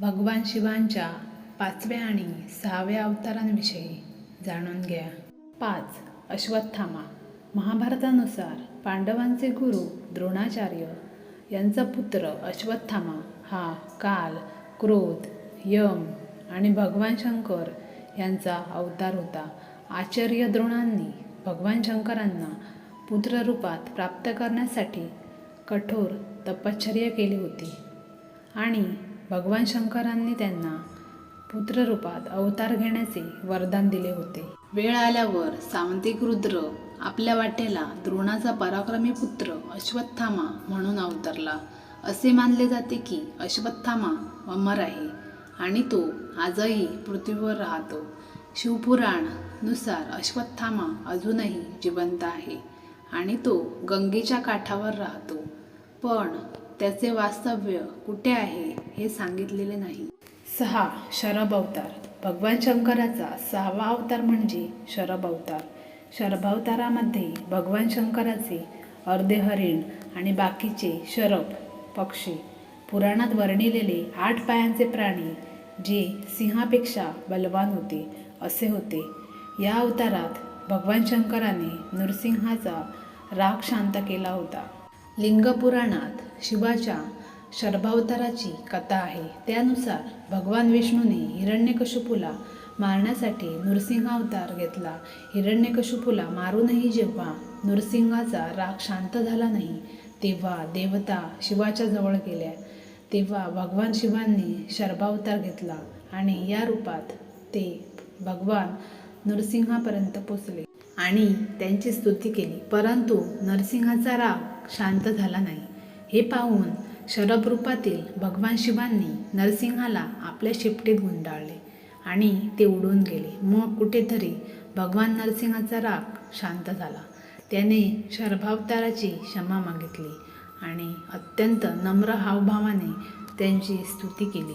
भगवान शिवांच्या पाचव्या आणि सहाव्या अवतारांविषयी जाणून घ्या. पाच अश्वत्थामा. महाभारतानुसार पांडवांचे गुरु द्रोणाचार्य यांचा पुत्र अश्वत्थामा हा काल क्रोध यम आणि भगवान शंकर यांचा अवतार होता. आचार्य द्रोणांनी भगवान शंकरांना पुत्ररूपात प्राप्त करण्यासाठी कठोर तपश्चर्या केली होती आणि भगवान शंकरांनी त्यांना पुत्ररूपात अवतार घेण्याचे वरदान दिले होते. वेळ आल्यावर सावंतिक रुद्र आपल्या वाटेला द्रोणाचा पराक्रमी पुत्र अश्वत्थामा म्हणून अवतरला. असे मानले जाते की अश्वत्थामा अमर आहे आणि तो आजही पृथ्वीवर राहतो. शिवपुराणनुसार अश्वत्थामा अजूनही जिवंत आहे आणि तो गंगेच्या काठावर राहतो. पण त्याचे वास्तव्य कुठे आहे हे सांगितलेले नाही. सहा. शरभ अवतार. भगवान शंकराचा सहावा अवतार म्हणजे शरभ अवतार. शरभावतारामध्ये भगवान शंकराचे अर्धे हरिण आणि बाकीचे शरभ पक्षी. पुराणात वर्णिलेले आठ पायांचे प्राणी जे सिंहापेक्षा बलवान होते असे होते. या अवतारात भगवान शंकराने नृसिंहाचा राग शांत केला होता. लिंगपुराणात शिवाच्या शर्भावताराची कथा आहे. त्यानुसार भगवान विष्णूने हिरण्यकशुपूला मारण्यासाठी नृसिंहावतार घेतला. हिरण्यकशुपूला मारूनही जेव्हा नृसिंहाचा राग शांत झाला नाही तेव्हा देवता शिवाच्या जवळ गेल्या. तेव्हा भगवान शिवांनी शर्भावतार घेतला आणि या रूपात ते भगवान नरसिंहापर्यंत पोचले. आणि त्यांची स्तुती केली. परंतु नरसिंहाचा राग शांत झाला नाही. हे पाहून शरभ रूपातील भगवान शिवांनी नरसिंहाला आपल्या शेपटीत गुंडाळले आणि ते उडून गेले. मग कुठेतरी भगवान नरसिंहाचा राग शांत झाला. त्याने शरभावताराची क्षमा मागितली आणि अत्यंत नम्र हावभावाने त्यांची स्तुती केली.